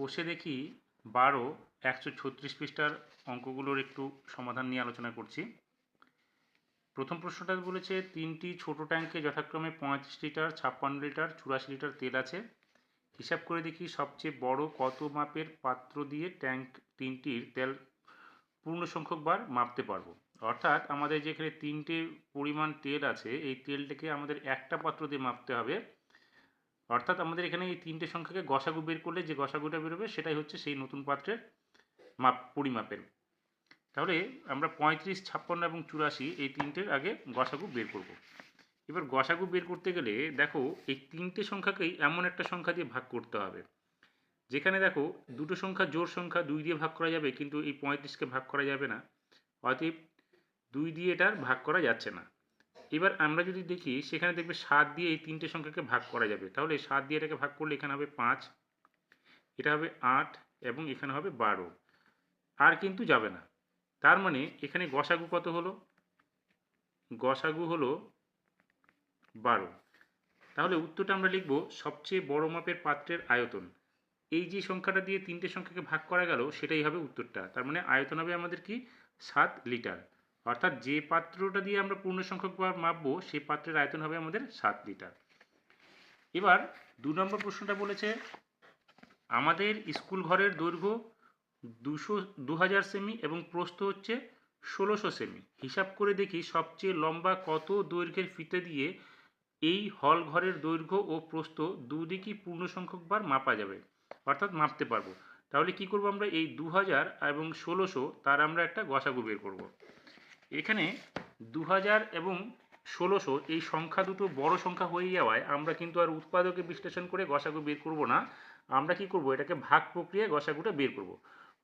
কোষে দেখি বারো একশো ছত্রিশ পৃষ্ঠার অঙ্কগুলোর একটু সমাধান নিয়ে আলোচনা করছি। প্রথম প্রশ্নটা বলেছে, তিনটি ছোট ট্যাঙ্কে যথাক্রমে পঁয়ত্রিশ লিটার, ছাপ্পান্ন লিটার, চুরাশি লিটার তেল আছে। হিসাব করে দেখি সবচেয়ে বড় কত মাপের পাত্র দিয়ে ট্যাঙ্ক তিনটির তেল পূর্ণ সংখ্যক বার মাপতে পারব? অর্থাৎ আমাদের যেখানে তিনটে পরিমাণ তেল আছে, এই তেলটাকে আমাদের একটা পাত্র দিয়ে মাপতে হবে। অর্থাৎ আমাদের এখানে এই তিনটে সংখ্যাকে গসাগু বের করলে যে গসাগুটা বেরোবে, সেটাই হচ্ছে সেই নতুন পাত্রের মাপ, পরিমাপের। তাহলে আমরা পঁয়ত্রিশ, ছাপ্পান্ন এবং চুরাশি এই তিনটের আগে গসাগু বের করব। এবার গসাগু বের করতে গেলে দেখো, এই তিনটে সংখ্যাকেই এমন একটা সংখ্যা দিয়ে ভাগ করতে হবে। যেখানে দেখো, দুটো সংখ্যা জোর সংখ্যা, দুই দিয়ে ভাগ করা যাবে, কিন্তু এই পঁয়ত্রিশকে ভাগ করা যাবে না। অতএব দুই দিয়ে এটার ভাগ করা যাচ্ছে না। এবার আমরা যদি দেখি, সেখানে দেখবে সাত দিয়ে এই তিনটে সংখ্যাকে ভাগ করা যাবে। তাহলে সাত দিয়ে এটাকে ভাগ করলে এখানে হবে পাঁচ, এটা হবে আট এবং এখানে হবে বারো। আর কিন্তু যাবে না। তার মানে এখানে গসাগু কত হলো? গসাগু হলো বারো। তাহলে উত্তরটা আমরা লিখব সবচেয়ে বড় মাপের পাত্রের আয়তন। এই যে সংখ্যাটা দিয়ে তিনটে সংখ্যাকে ভাগ করা গেল, সেটাই হবে উত্তরটা। তার মানে আয়তন হবে আমাদের কি? সাত লিটার। অর্থাৎ যে পাত্রটা দিয়ে আমরা পূর্ণ সংখ্যক বার মাপবো সেই পাত্রের আয়তন হবে আমাদের সাত লিটার। এবার দু নম্বর প্রশ্নটা বলেছে, আমাদের স্কুল ঘরের দৈর্ঘ্য দুশো, দু হাজার সেমি এবং প্রস্থ হচ্ছে ষোলোশো সেমি। হিসাব করে দেখি সবচেয়ে লম্বা কত দৈর্ঘ্যের ফিতে দিয়ে এই হল ঘরের দৈর্ঘ্য ও প্রস্থ দুদিকই পূর্ণ সংখ্যক বার মাপা যাবে, অর্থাৎ মাপতে পারব। তাহলে কি করব আমরা? এই দু হাজার এবং ষোলোশো, তার আমরা একটা গসাগু বের করব। এখানে দু হাজার এবং ষোলোশো এই সংখ্যা দুটো বড় সংখ্যা হয়ে যাওয়ায় আমরা কিন্তু আর উৎপাদকে বিশ্লেষণ করে গসাগু বের করব না। আমরা কি করব? এটাকে ভাগ প্রক্রিয়ায় গসাগুটা বের করব।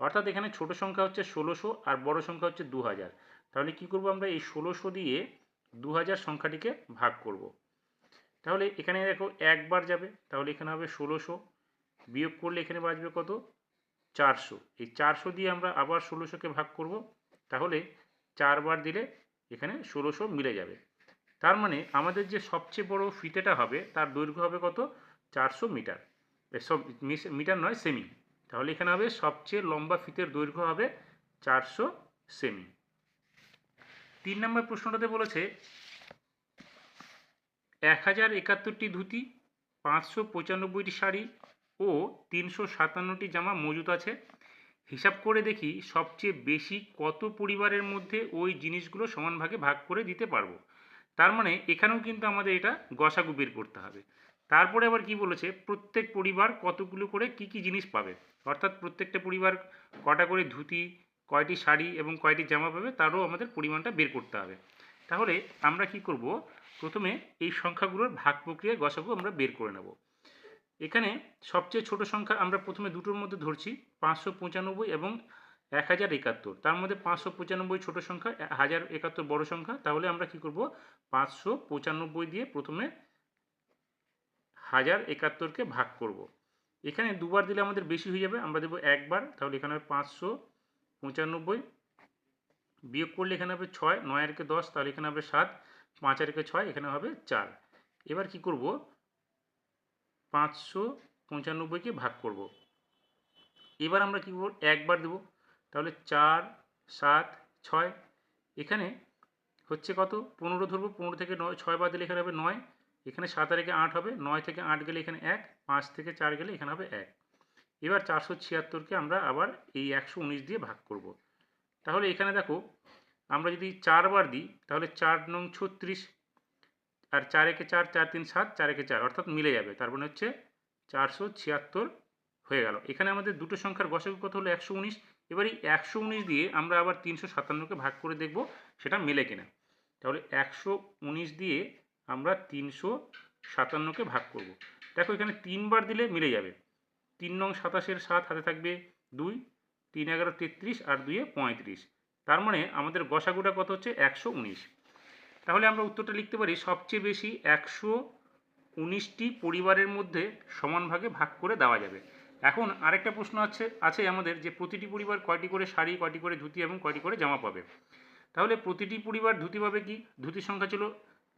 অর্থাৎ এখানে ছোট সংখ্যা হচ্ছে ষোলোশো আর বড় সংখ্যা হচ্ছে দু হাজার তাহলে কি করব আমরা? এই ষোলোশো দিয়ে দু হাজার সংখ্যাটিকে ভাগ করব। তাহলে এখানে দেখো একবার যাবে। তাহলে এখানে হবে ষোলোশো। বিয়োগ করলে এখানে বাঁচবে কত? চারশো। এই চারশো দিয়ে আমরা আবার ষোলোশোকে ভাগ করব। তাহলে চারবার দিলে এখানে ষোলোশো মিলে যাবে। তার মানে আমাদের যে সবচেয়ে বড় ফিতেটা হবে, তার দৈর্ঘ্য হবে কত? চারশো মিটার। সব মিটার নয়, সেমি। তাহলে এখানে হবে সবচেয়ে লম্বা ফিতের দৈর্ঘ্য হবে চারশো সেমি। তিন নম্বর প্রশ্নটাতে বলেছে, এক হাজার একাত্তরটি ধুতি, পাঁচশো পঁচানব্বইটি শাড়ি ও তিনশো সাতান্নটি জামা মজুত আছে। হিসাব করে দেখি সবচেয়ে বেশি কত পরিবারের মধ্যে ওই জিনিসগুলো সমান ভাগে ভাগ করে দিতে পারব। তার মানে এখানেও কিন্তু আমাদের এটা গসাগু বের করতে হবে। তারপরে আবার কি বলেছে? প্রত্যেক পরিবার কতগুলো করে কি কি জিনিস পাবে? অর্থাৎ প্রত্যেকটা পরিবার কটা করে ধুতি, কয়টি শাড়ি এবং কয়টি জামা পাবে তারও আমাদের পরিমাণটা বের করতে হবে। তাহলে আমরা কি করব? প্রথমে এই সংখ্যাগুলোর ভাগ প্রক্রিয়ায় গসাগু আমরা বের করে নেব। এখানে সবচেয়ে ছোট সংখ্যা আমরা প্রথমে দুটোর মধ্যে ধরছি, পাঁচশো পঁচানব্বই এবং এক হাজার একাত্তর। তার মধ্যে পাঁচশো পঁচানব্বই ছোটো সংখ্যা, হাজার একাত্তর বড় সংখ্যা, তাহলে আমরা কি করব? পাঁচশো পঁচানব্বই দিয়ে প্রথমে হাজার একাত্তরকে ভাগ করব। এখানে দুবার দিলে আমাদের বেশি হয়ে যাবে, আমরা দেবো একবার, তাহলে এখানে হবে পাঁচশো পঁচানব্বই। বিয়োগ করলে এখানে হবে ছয়, নয় আরকে দশ, তাহলে এখানে হবে সাত, পাঁচ আরকে ছয়, এখানে হবে চার। এবার কি করব? পাঁচশো পঁচানব্বইকে ভাগ করব। এবার আমরা কী করব? একবার দেব। তাহলে চার, সাত, ছয়। এখানে হচ্ছে কত? পনেরো ধরবো। পনেরো থেকে নয়, ছয় বার দিলে এখানে হবে নয়। এখানে সাত রেখে আট হবে। নয় থেকে আট গেলে এখানে এক। পাঁচ থেকে চার গেলে এখানে হবে এক। এবার চারশো ছিয়াত্তরকে আমরা আবার এই একশো উনিশ দিয়ে ভাগ করব। তাহলে এখানে দেখো, আমরা যদি চারবার দিই, তাহলে চার নং ছত্রিশ আর চার একে চার চার তিন সাত, চার একে চার, অর্থাৎ মিলে যাবে। তার মানে হচ্ছে চারশো ছিয়াত্তর হয়ে গেল। এখানে আমাদের দুটো সংখ্যার গসাগু কত হলো? একশো উনিশ। এবার এই একশো উনিশ দিয়ে আমরা আবার তিনশো সাতান্নকে ভাগ করে দেখব সেটা মেলে কিনা। তাহলে একশো উনিশ দিয়ে আমরা তিনশো সাতান্নকে ভাগ করব। দেখো এখানে তিনবার দিলে মিলে যাবে। তিন নং সাতাশের সাত হাতে থাকবে দুই, তিন এগারো তেত্রিশ আর দুইয়ে পঁয়ত্রিশ। তার মানে আমাদের গসাগুটা কত হচ্ছে? একশো উনিশ। তাহলে আমরা উত্তরটা লিখতে পারি সবচেয়ে বেশি একশো উনিশটি পরিবারের মধ্যে সমান ভাগে ভাগ করে দেওয়া যাবে। এখন আরেকটা প্রশ্ন আছে আছে আমাদের যে প্রতিটি পরিবার কয়টি করে শাড়ি, কয়টি করে ধুতি এবং কয়টি করে জামা পাবে? তাহলে প্রতিটি পরিবার ধুতি পাবে কি? ধুতির সংখ্যা ছিল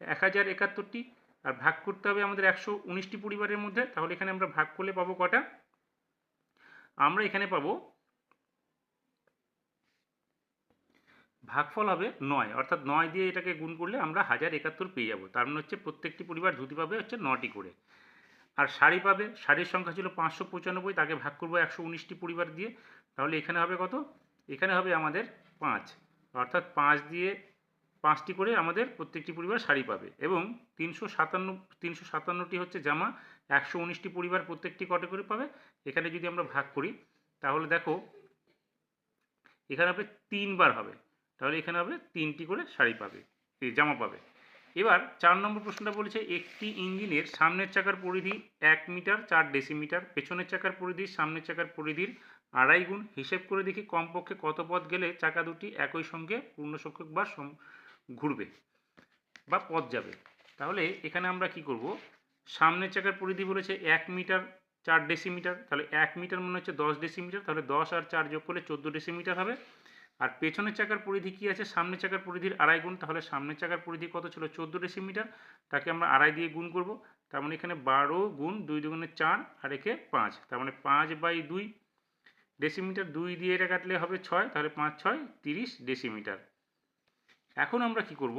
এক হাজার একাত্তরটি, আর ভাগ করতে হবে আমাদের একশো উনিশটি পরিবারের মধ্যে, তাহলে এখানে আমরা ভাগ করলে পাবো কটা? আমরা এখানে পাবো ভাগফল হবে নয়। অর্থাৎ নয় দিয়ে এটাকে গুণ করলে আমরা হাজার একাত্তর পেয়ে যাব। তার মানে হচ্ছে প্রত্যেকটি পরিবার ধুতি পাবে হচ্ছে নটি করে। আর শাড়ি পাবে শাড়ির সংখ্যা ছিল পাঁচশো পঁচানব্বই, তাকে ভাগ করব একশো উনিশটি পরিবার দিয়ে। তাহলে এখানে হবে কত? এখানে হবে আমাদের পাঁচ। অর্থাৎ পাঁচ দিয়ে পাঁচটি করে আমাদের প্রত্যেকটি পরিবার শাড়ি পাবে। এবং তিনশো সাতান্ন, তিনশো সাতান্নটি হচ্ছে জামা, একশো উনিশটি পরিবার প্রত্যেকটি কটে করে পাবে। এখানে যদি আমরা ভাগ করি, তাহলে দেখো, এখানে হবে তিনবার হবে। তাহলে এখানে হবে তিনটি করে শাড়ি পাবে জামা পাবে। এবার চার নম্বর প্রশ্নটা বলেছে, একটি ইঞ্জিনের সামনের চাকার পরিধি এক মিটার চার ডেসিমিটার, পেছনের চাকার পরিধি, সামনের চাকার পরিধির আড়াই গুণ। হিসেব করে দেখি কমপক্ষে কত পথ গেলে চাকা দুটি একই সঙ্গে পূর্ণ সংখ্যক বার সম- ঘুরবে বা পথ যাবে। তাহলে এখানে আমরা কি করব? সামনের চাকার পরিধি বলেছে এক মিটার চার ডেসিমিটার, তাহলে এক মিটার মনে হচ্ছে দশ ডেসিমিটার, তাহলে দশ আর চার যোগ করলে চোদ্দ ডেসিমিটার হবে। আর পেছনের চাকার পরিধি কি আছে? সামনের চাকার পরিধির আড়াই গুণ, তাহলে সামনের চাকার পরিধি কত ছিল? চোদ্দ ডেসিমিটার। তাকে আমরা আড়াই দিয়ে গুণ করব। তার মানে এখানে বারো গুণ দুই দুগুণে চার, আর একে পাঁচ। তার মানে পাঁচ বাই দুই ডেসিমিটার, দুই দিয়ে এটা কাটলে হবে ছয়, তাহলে পাঁচ, ছয়, তিরিশ ডেসিমিটার। এখন আমরা কি করব?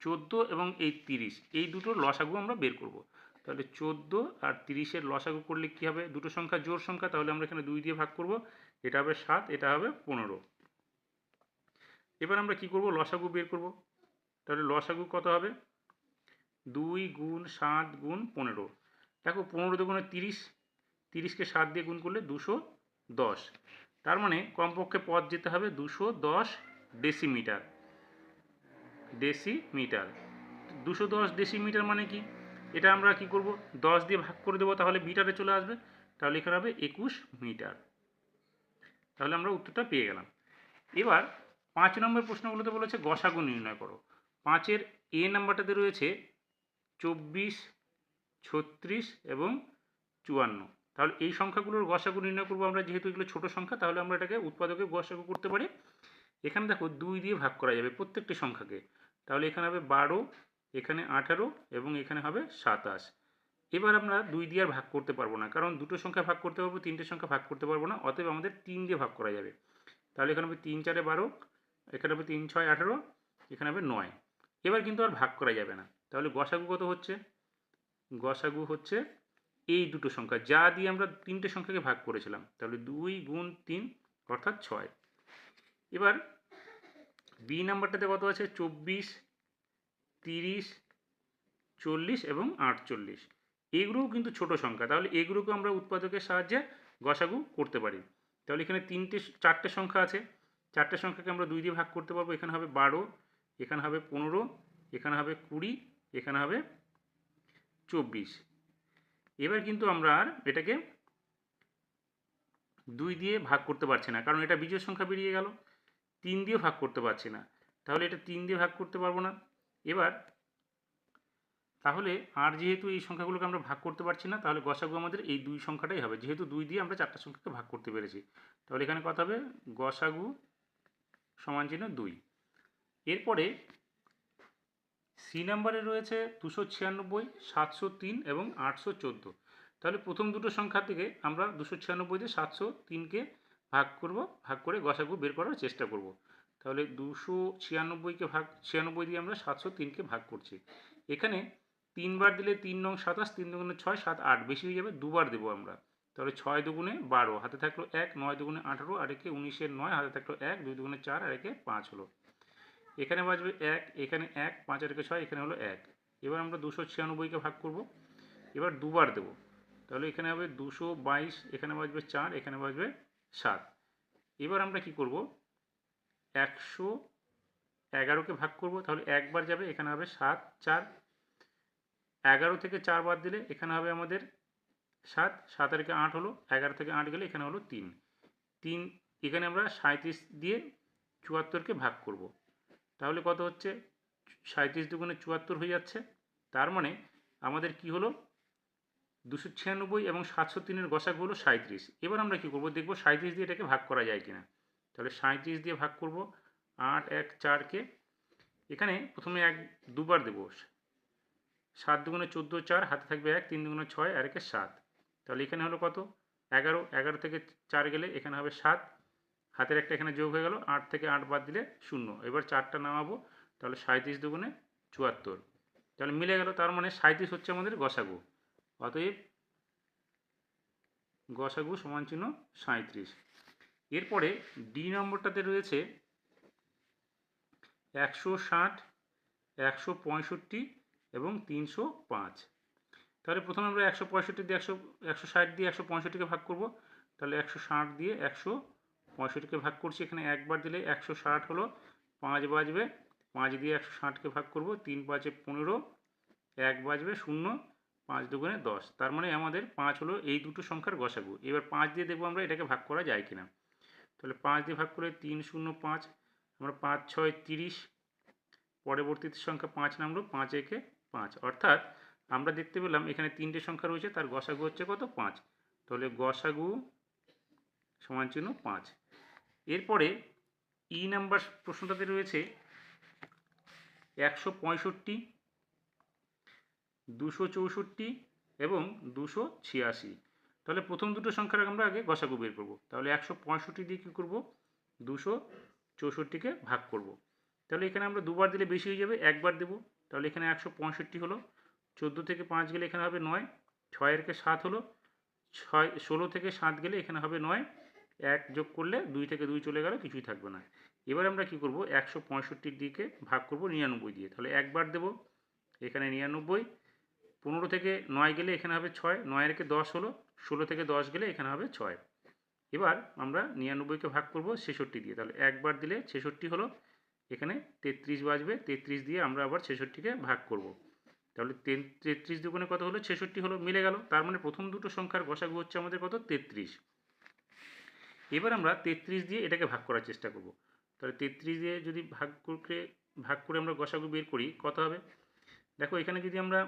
চোদ্দ এবং এই তিরিশ, এই দুটোর লসাগু আমরা বের করব। তাহলে চোদ্দ আর তিরিশের লসাগু করলে কি হবে? দুটো সংখ্যা জোর সংখ্যা, তাহলে আমরা এখানে দুই দিয়ে ভাগ করব। এটা হবে সাত, এটা হবে পনেরো। এবার আমরা কি করব? লসাগু বের করব। তাহলে লসাগু কত হবে? দুই গুণ সাত গুণ পনেরো। দেখো, পনেরো দুগুণে তিরিশ, তিরিশকে সাত দিয়ে গুণ করলে দুশো দশ। তার মানে কমপক্ষে পথ যেতে হবে দুশো দশ ডেসিমিটার। ডেসিমিটার। দুশো দশ ডেসিমিটার মানে কি? এটা আমরা কি করব? দশ দিয়ে ভাগ করে দেবো, তাহলে মিটারে চলে আসবে। তাহলে এখানে হবে একুশ মিটার। তাহলে আমরা উত্তরটা পেয়ে গেলাম। এবার পাঁচ নম্বর প্রশ্নগুলোতে বলেছে গসাগু নির্ণয় করো। পাঁচের এ নাম্বারটাতে রয়েছে চব্বিশ, ছত্রিশ এবং চুয়ান্ন। তাহলে এই সংখ্যাগুলোর গসাগু নির্ণয় করব আমরা, যেহেতু এগুলো ছোটো সংখ্যা, তাহলে আমরা এটাকে উৎপাদকে গসাগু করতে পারি। এখানে দেখো দুই দিয়ে ভাগ করা যাবে প্রত্যেকটি সংখ্যাকে। তাহলে এখানে হবে বারো, এখানে আঠারো এবং এখানে হবে সাতাশ। এবার আমরা দুই দিয়ে আর ভাগ করতে পারব না, কারণ দুটো সংখ্যা ভাগ করতে পারব, তিনটে সংখ্যা ভাগ করতে পারব না, অতএব আমাদের তিন দিয়ে ভাগ করা যাবে। তাহলে এখানে হবে তিন চারে বারো, এখানে হবে তিন ছয় আঠারো, এখানে হবে নয়। এবার কিন্তু আর ভাগ করা যাবে না। তাহলে গসাগু কত হচ্ছে? গসাগু হচ্ছে এই দুটো সংখ্যা, যা দিয়ে আমরা তিনটে সংখ্যাকে ভাগ করেছিলাম। তাহলে দুই গুণ তিন, অর্থাৎ ছয়। এবার বি নাম্বারটাতে কত আছে? চব্বিশ, তিরিশ, চল্লিশ এবং আটচল্লিশ। এগুলোও কিন্তু ছোট সংখ্যা। তাহলে এগুলোকে আমরা উৎপাদকের সাহায্যে গসাগু করতে পারি। তাহলে এখানে তিনটে, চারটে সংখ্যা আছে। চারটে সংখ্যাকে আমরা দুই দিয়ে ভাগ করতে পারব। এখানে হবে বারো, এখানে হবে পনেরো, এখানে হবে কুড়ি, এখানে হবে চব্বিশ। এবার কিন্তু আমরা আর এটাকে দুই দিয়ে ভাগ করতে পারছি না, কারণ এটা বিজয় সংখ্যা বেরিয়ে গেল। তিন দিয়ে ভাগ করতে পারছি না। তাহলে এটা তিন দিয়ে ভাগ করতে পারব না। এবার তাহলে আর যেহেতু এই সংখ্যাগুলোকে আমরা ভাগ করতে পারছি না, তাহলে গসাগু আমাদের এই দুই সংখ্যাটাই হবে। যেহেতু দুই দিয়ে আমরা চারটা সংখ্যাকে ভাগ করতে পেরেছি। তাহলে এখানে কথা হবে? গসাগু সমান চিহ্ন দুই। এরপরে সি নাম্বারে রয়েছে দুশো ছিয়ানব্বই, সাতশো তিন এবং আটশো চোদ্দ। তাহলে প্রথম দুটো সংখ্যা থেকে আমরা দুশো ছিয়ানব্বই দিয়ে সাতশো তিনকে ভাগ করব, ভাগ করে গসাগু বের করার চেষ্টা করব। তাহলে দুশো ছিয়ানব্বইকে ভাগ, ছিয়ানব্বই দিয়ে আমরা সাতশো তিনকে ভাগ করছি। এখানে তিনবার দিলে তিন নং সাতাশ, তিন দুগুণে ছয়, সাত আট। বেশি হয়ে যাবে, দুবার দেবো আমরা। তাহলে ছয় দুগুণে বারো, হাতে থাকল এক, নয় দুগুণে আঠারো, আর একে উনিশের নয়, হাতে থাকল এক, দুই দুগুণে চার, আর একে পাঁচ হলো। এখানে বাজবে এক, এখানে এক, পাঁচ, আর একে ছয়, এখানে হলো এক। এবার আমরা দুশো ছিয়ানব্বইকে ভাগ করব। এবার দুবার দেব। তাহলে এখানে হবে দুশো বাইশ, এখানে বাজবে চার, এখানে বাজবে সাত। এবার আমরা কি করব? একশো এগারোকে ভাগ করব। তাহলে একবার যাবে, এখানে হবে সাত, চার এগারো থেকে চার বাদ দিলে এখানে হবে আমাদের সাত সাত আর আট হলো, এগারো থেকে আট গেলে এখানে হলো তিন। তিন, এখানে আমরা সাঁত্রিশ দিয়ে চুয়াত্তরকে ভাগ করব। তাহলে কত হচ্ছে? সাঁত্রিশ দুগুণে চুয়াত্তর হয়ে যাচ্ছে। তার মানে আমাদের কি হলো? দুশো ছিয়ানব্বই এবং সাতশো তিনের গসাগু হলো সাঁত্রিশ এবার আমরা কী করব? দেখব সাঁত্রিশ দিয়ে এটাকে ভাগ করা যায় কিনা। তাহলে সাঁত্রিশ দিয়ে ভাগ করব আট, এক চারকে এখানে প্রথমে এক, দুবার দেবো। সাত দুগুণে চোদ্দ চার, হাতে থাকবে এক, তিন দুগুণে ছয়, আর একে সাত। তাহলে এখানে হলো কত? এগারো এগারো থেকে চার গেলে এখানে হবে সাত। হাতের একটা এখানে যোগ হয়ে গেল, আট থেকে আট বাদ দিলে শূন্য। এবার চারটা নামাবো, তাহলে সাঁত্রিশ দুগুণে চুয়াত্তর। তাহলে মিলে গেল, তার মানে সাঁত্রিশ হচ্ছে আমাদের গসাগু। অতএব গসাগু সমান চিহ্ন সাঁত্রিশ এরপরে ডি নম্বরটাতে রয়েছে একশো ষাট, একশো পঁয়ষট্টি এবং তিনশো পাঁচ। তাহলে প্রথমে আমরা একশো পঁয়ষট্টি দিয়ে একশো একশো ষাট দিয়ে একশো পঁয়ষট্টিকে ভাগ করব। তাহলে একশো ষাট দিয়ে একশো পঁয়ষট্টিকে ভাগ করছি। এখানে একবার দিলে একশো ষাট হলো, পাঁচ বাজবে, পাঁচ দিয়ে একশো ষাটকে ভাগ করব, তিন পাঁচে পনেরো, এক বাজবে শূন্য, পাঁচ দুগুণে দশ। তার মানে আমাদের পাঁচ হলো এই দুটো সংখ্যার গসাগু। এবার পাঁচ দিয়ে দেখব আমরা এটাকে ভাগ করা যায় কিনা। তাহলে পাঁচ দিয়ে ভাগ করে তিন শূন্য পাঁচ, আমরা পাঁচ ছয় তিরিশ, পরবর্তীতে সংখ্যা পাঁচ নামলো, পাঁচ একে পাঁচ। অর্থাৎ আমরা দেখতে পেলাম এখানে তিনটে সংখ্যা রয়েছে, তার গসাগু হচ্ছে কত? পাঁচ। তাহলে গসাগু সমান চিহ্ন পাঁচ। এরপরে ই নাম্বার প্রশ্নটাতে রয়েছে একশো পঁয়ষট্টি, দুশো চৌষট্টি এবং দুশো ছিয়াশি। তাহলে প্রথম দুটো সংখ্যার আমরা আগে গসাগু বের করব। তাহলে একশো পঁয়ষট্টি দিয়ে কী করব? দুশো চৌষট্টিকে ভাগ করব। তাহলে এখানে আমরা দুবার দিলে বেশি হয়ে যাবে, একবার দেবো। তাহলে এখানে একশো পঁয়ষট্টি হলো। চোদ্দ থেকে পাঁচ গেলে এখানে হবে নয়, ছয়ের কে সাত হলো, ছয়, ষোলো থেকে সাত গেলে এখানে হবে নয়, এক যোগ করলে দুই থেকে দুই চলে গেল, কিছুই থাকবে না। এবার আমরা কি করব? একশো পঁয়ষট্টির দিকে ভাগ করব নিরানব্বই দিয়ে। তাহলে একবার দেব, এখানে নিরানব্বই, পনেরো থেকে নয় গেলে এখানে হবে ছয়, নয়ের কে দশ হলো, ষোলো থেকে দশ গেলে এখানে হবে ছয়। এবার আমরা নিরানব্বইকে ভাগ করব ছেষট্টি দিয়ে। তাহলে একবার দিলে ছেষট্টি হলো এখানে তেত্রিশ বাজবে, তেত্রিশ দিয়ে আমরা আবার ছেষট্টিকে ভাগ করব। তাহলে তেত্রিশ দুগুণে কত হলো? ছেষট্টি হলো, মিলে গেল। তার মানে প্রথম দুটো সংখ্যার গসাগু হচ্ছে আমাদের কত? তেত্রিশ। এবার আমরা তেত্রিশ দিয়ে এটাকে ভাগ করার চেষ্টা করব। তাহলে তেত্রিশ দিয়ে যদি ভাগ করে ভাগ করে আমরা গসাগু বের করি, কত হবে? দেখো, এখানে যদি আমরা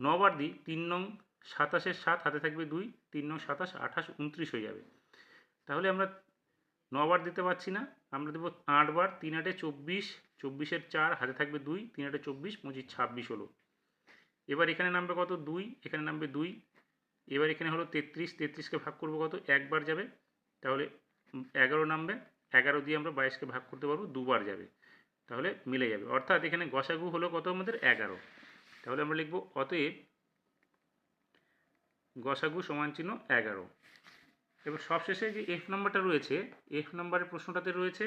নবার দিই, তিন নং সাতাশের সাত, হাতে থাকবে দুই, তিন নং সাতাশ, আঠাশ, উনত্রিশ হয়ে যাবে। তাহলে আমরা নবার দিতে পারছি না। আমরা দেবো আটবার তিন আটে চব্বিশ, চব্বিশের চার, হাতে থাকবে দুই, তিন আটে চব্বিশ, পঁচিশ, ছাব্বিশ হলো। এবার এখানে নামবে কত? দুই, এখানে নামবে দুই। এবার এখানে হলো তেত্রিশ, তেত্রিশকে ভাগ করব কত? একবার যাবে। তাহলে এগারো নামবে। এগারো দিয়ে আমরা বাইশকে ভাগ করতে পারব, দুবার যাবে। তাহলে মিলে যাবে। অর্থাৎ এখানে গসাগু হলো কত আমাদের? এগারো। তাহলে আমরা লিখব, অতএব গসাগু সমান চিহ্ন এগারো। এবার সবশেষে যে এফ নাম্বারটা রয়েছে এফ নাম্বারের প্রশ্নটাতে রয়েছে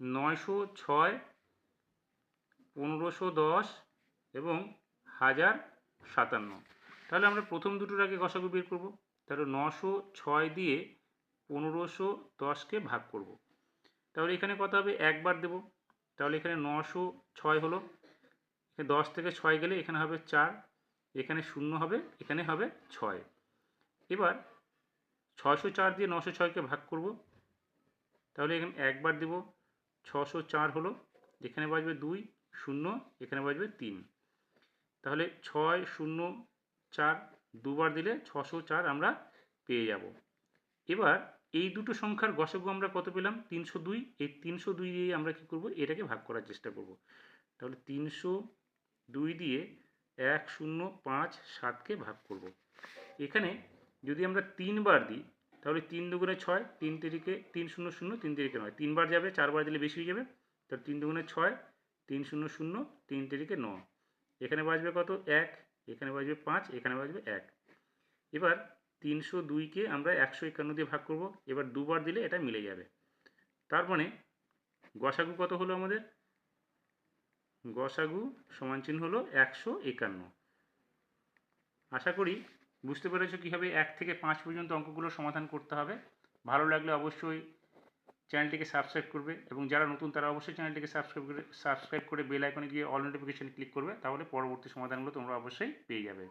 নয়শো ছয়, পনেরোশো দশ এবং হাজার সাতান্ন। তাহলে আমরা প্রথম দুটোর আগে গসাগু বের করব। তাহলে নশো ছয় দিয়ে পনেরোশো দশকে ভাগ করব। তাহলে এখানে কত হবে? একবার দেব। তাহলে এখানে নশো ছয় হলো। দশ থেকে ছয় গেলে এখানে হবে চার, এখানে শূন্য হবে, এখানে হবে ছয়। এবার ছশো চার দিয়ে নশো ছয়কে ভাগ করব, তাহলে এখানে একবার দেব ছশো চার হলো এখানে বাজবে দুই, শূন্য, এখানে বাজবে তিন। তাহলে ছয় শূন্য চার দুবার দিলে ছশো চার আমরা পেয়ে যাব। এবার এই দুটো সংখ্যার গসাগু আমরা কত পেলাম? তিনশো দুই, এই তিনশো দুই দিয়ে আমরা কী করব? এটাকে ভাগ করার চেষ্টা করব। তাহলে তিনশো দুই দিয়ে এক শূন্য পাঁচ সাতকে ভাগ করব। এখানে যদি আমরা তিনবার দিই, তাহলে তিন দুগুণে ছয়, তিন তিরিকে, তিন শূন্য শূন্য, তিন তিরিকে নয়। তিনবার যাবে, চারবার দিলে বেশি হয়ে যাবে। তাহলে তিন দুগুণে ছয়, তিন শূন্য শূন্য, তিন তিরিকে ন এখানে বাজবে কত? এক। এখানে বাজবে পাঁচ, এখানে বাজবে এক। এবার তিনশো দুইকে আমরা একশো একান্ন দিয়ে ভাগ করব। এবার দুবার দিলে এটা মিলে যাবে। তার মানে গসাগু কত হলো আমাদের? গসাগু সমান চিহ্ন হলো একশো একান্ন। আশা করি বুঝতে পেরেছ কীভাবে এক থেকে পাঁচ পর্যন্ত অঙ্কগুলো সমাধান করতে হবে? ভালো লাগলে অবশ্যই চ্যানেলটিকে সাবস্ক্রাইব করবে এবং যারা নতুন তারা অবশ্যই চ্যানেলটিকে সাবস্ক্রাইব করে সাবস্ক্রাইব করে বেল আইকনে গিয়ে অল নোটিফিকেশান ক্লিক করবে, তাহলে পরবর্তী সমাধানগুলো তোমরা অবশ্যই পেয়ে যাবে।